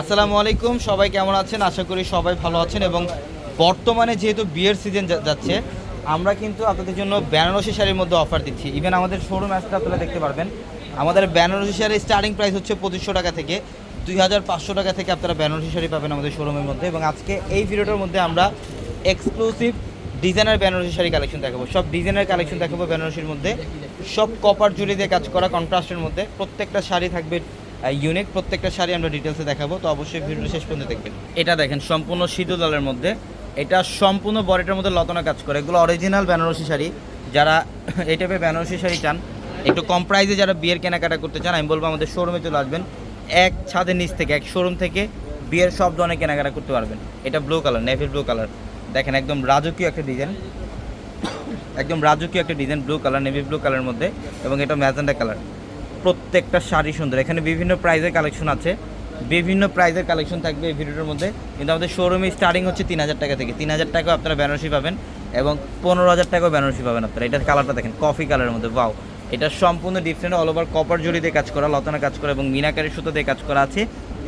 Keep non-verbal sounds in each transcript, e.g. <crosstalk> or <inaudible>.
আসসালামু আলাইকুম, সবাই কেমন আছেন? আশা করি সবাই ভালো আছেন এবং বর্তমানে যেহেতু বিয়ের সিজন যাচ্ছে, আমরা কিন্তু আপনাদের জন্য বেনারসি শাড়ির মধ্যে অফার দিচ্ছি। ইভেন আমাদের শোরুম আসলে আপনারা দেখতে পারবেন। আমাদের বেনারসি শাড়ির স্টার্টিং প্রাইস হচ্ছে পঁচিশশো টাকা থেকে দুই হাজার পাঁচশো টাকা থেকে আপনারা বেনারসি শাড়ি পাবেন আমাদের শোরুমের মধ্যে এবং আজকে এই ভিডিওটার মধ্যে আমরা exclusive designer Banarasi sari collection দেখাবো। সব ডিজাইনার কালেকশন দেখাবো বেনারসির মধ্যে। সব কপার জুড়ি দিয়ে কাজ করা কন্ট্রাস্টের মধ্যে। প্রত্যেকটা শাড়ি থাকবে ইউনিক প্রত্যেকটা শাড়ি আমরা ডিটেলসে দেখাবো, তো অবশ্যই ভিডিওটা শেষ পর্যন্ত দেখবেন। এটা দেখেন, সম্পূর্ণ শীতল দলের মধ্যে। এটা সম্পূর্ণ বডিটার মধ্যে লতনা কাজ করে। এগুলো অরিজিনাল বেনারসি শাড়ি। যারা <laughs> এই টাইপের বেনারসি শাড়ি চান, একটু কম প্রাইসে যারা বিয়ের কেনাকাটা করতে চান, আমি বলব আমাদের শোরুমে চলে আসবেন। এক ছাদের নিচ থেকে, এক শোরুম থেকে বিয়ের সব ধরনের কেনাকাটা করতে পারবেন। এটা blue colour navy blue colour দেখেন, একদম রাজকীয় একটা ডিজাইন একদম রাজকীয় একটা design blue colour navy blue কালারের মধ্যে। এবং এটা ম্যাজেন্ডা কালার প্রত্যেকটা শাড়ি সুন্দর। এখানে বিভিন্ন প্রাইজের কালেকশন আছে। বিভিন্ন প্রাইজের কালেকশন থাকবে এই ভিডিওটার মধ্যে। কিন্তু আমাদের শোরুমে স্টার্টিং হচ্ছে তিন হাজার টাকা থেকে। তিন হাজার টাকাও আপনারা বেনারসি পাবেন এবং পনেরো হাজার টাকাও বেনারসি পাবেন আপনারা। এটার কালারটা দেখেন কফি কালারের মধ্যে। বাও এটা সম্পূর্ণ ডিফারেন্ট অল ওভার কপার দিয়ে কাজ করা, লতানা কাজ করা এবং মিনাকারি সুতো দিয়ে কাজ করা আছে।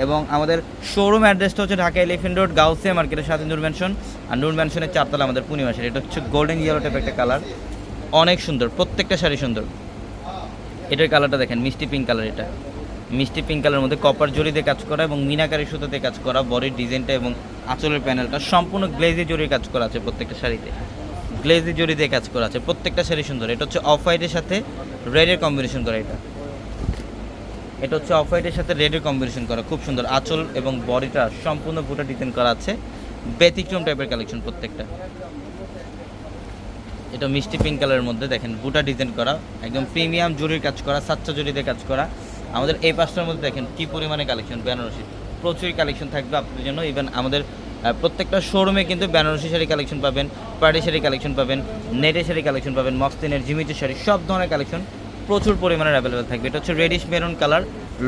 এবং আমাদের শোরুম অ্যাড্রেসটা হচ্ছে ঢাকা এলিফেন্ট রোড গাউসিয়া মার্কেটের সাথে নূর ম্যানশন আর নূর ম্যানশনের চারতলা আমাদের পূর্ণিমাসের এটা হচ্ছে গোল্ডেন ইয়েলো টাইপ একটা কালার অনেক সুন্দর, প্রত্যেকটা শাড়ি সুন্দর। এটার কালারটা দেখেন, মিষ্টি পিঙ্ক কালার এটা। মিষ্টি পিঙ্ক কালারের মধ্যে কপার দিয়ে কাজ করা এবং মিনাকারি সুতোতে কাজ করা বডির ডিজাইনটা এবং আঁচলের প্যানেলটা সম্পূর্ণ গ্লেজি জড়ির কাজ করা আছে প্রত্যেকটা শাড়িতে। গ্লেজি জড়ি দিয়ে কাজ করা আছে, প্রত্যেকটা শাড়ি সুন্দর। এটা হচ্ছে অফ হোয়াইটের সাথে রেডের কম্বিনেশন করা এটা। এটা হচ্ছে অফ হোয়াইটের সাথে রেডের কম্বিনেশন করা, খুব সুন্দর। আঁচল এবং বডিটা সম্পূর্ণ বুটা ডিজাইন করা আছে। ব্যতিক্রম টাইপের কালেকশন প্রত্যেকটা। এটা মিষ্টি পিঙ্ক কালারের মধ্যে দেখেন, বুটা ডিজাইন করা, একদম প্রিমিয়াম জুরির কাজ করা সাচ্চা জুরিতে কাজ করা। আমাদের এই পাঁচটার মধ্যে দেখেন কি পরিমাণে কালেকশন বেনারসি। প্রচুর কালেকশন থাকবে আপনাদের জন্য ইভেন আমাদের প্রত্যেকটা শোরুমে কিন্তু বেনারসি শাড়ি কালেকশন পাবেন পার্টি শাড়ি কালেকশন পাবেন নেটে শাড়ি কালেকশন পাবেন মস্তিনের জিমিচি শাড়ি, সব ধরনের কালেকশন প্রচুর পরিমাণে অ্যাভেলেবেল থাকবে। এটা হচ্ছে রেডিশ মেরুন কালার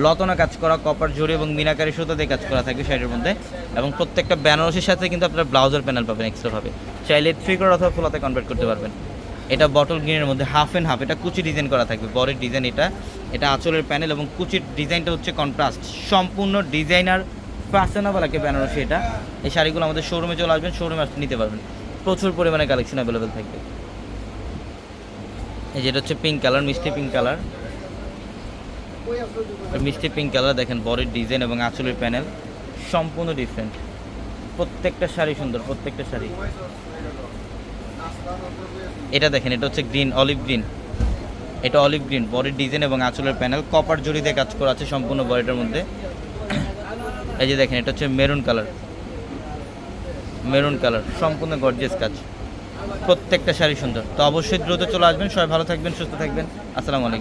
লতনা কাজ করা কপার জড়ি এবং মিনাকারি সুতো দিয়ে কাজ করা থাকবে শাড়ির মধ্যে। এবং প্রত্যেকটা বেনারসির সাথে কিন্তু আপনার ব্লাউজের প্যানেল পাবেন এক্সট্রাভাবে চাইলে থ্রি কর অথবা ফুলাতে কনভার্ট করতে পারবেন। এটা বটল গ্রিনের মধ্যে হাফ অ্যান্ড হাফ এটা কুচি ডিজাইন করা থাকবে, বডির ডিজাইন এটা। এটা আঁচলের প্যানেল এবং কুচির ডিজাইনটা হচ্ছে কন্ট্রাস্ট সম্পূর্ণ ডিজাইনার ফ্যাশনেবল একটা বেনারসি এটা। এই শাড়িগুলো আমাদের শোরুমে চলে আসবেন শোরুমে নিতে পারবেন। প্রচুর পরিমাণে কালেকশন অ্যাভেলেবেল থাকবে। এই যেটা হচ্ছে পিঙ্ক কালার মিষ্টি পিঙ্ক কালার মিষ্টি পিঙ্ক কালার দেখেন, বডির ডিজাইন এবং আঁচলের প্যানেল সম্পূর্ণ ডিফারেন্ট প্রত্যেকটা শাড়ি সুন্দর, প্রত্যেকটা শাড়ি। এটা দেখেন, এটা হচ্ছে গ্রিন অলিভ গ্রিন এটা অলিভ গ্রিন বডির ডিজাইন এবং আঁচলের প্যানেল কপার জড়ি দিয়ে কাজ করা আছে সম্পূর্ণ বডিটার মধ্যে। এই যে দেখেন, এটা হচ্ছে মেরুন কালার মেরুন কালার সম্পূর্ণ গর্জিয়াস কাজ। প্রত্যেকটা শাড়ি সুন্দর। তো অবশ্যই দ্রুত চলে আসবেন। সবাই ভালো থাকবেন, সুস্থ থাকবেন। আসসালামু আলাইকুম।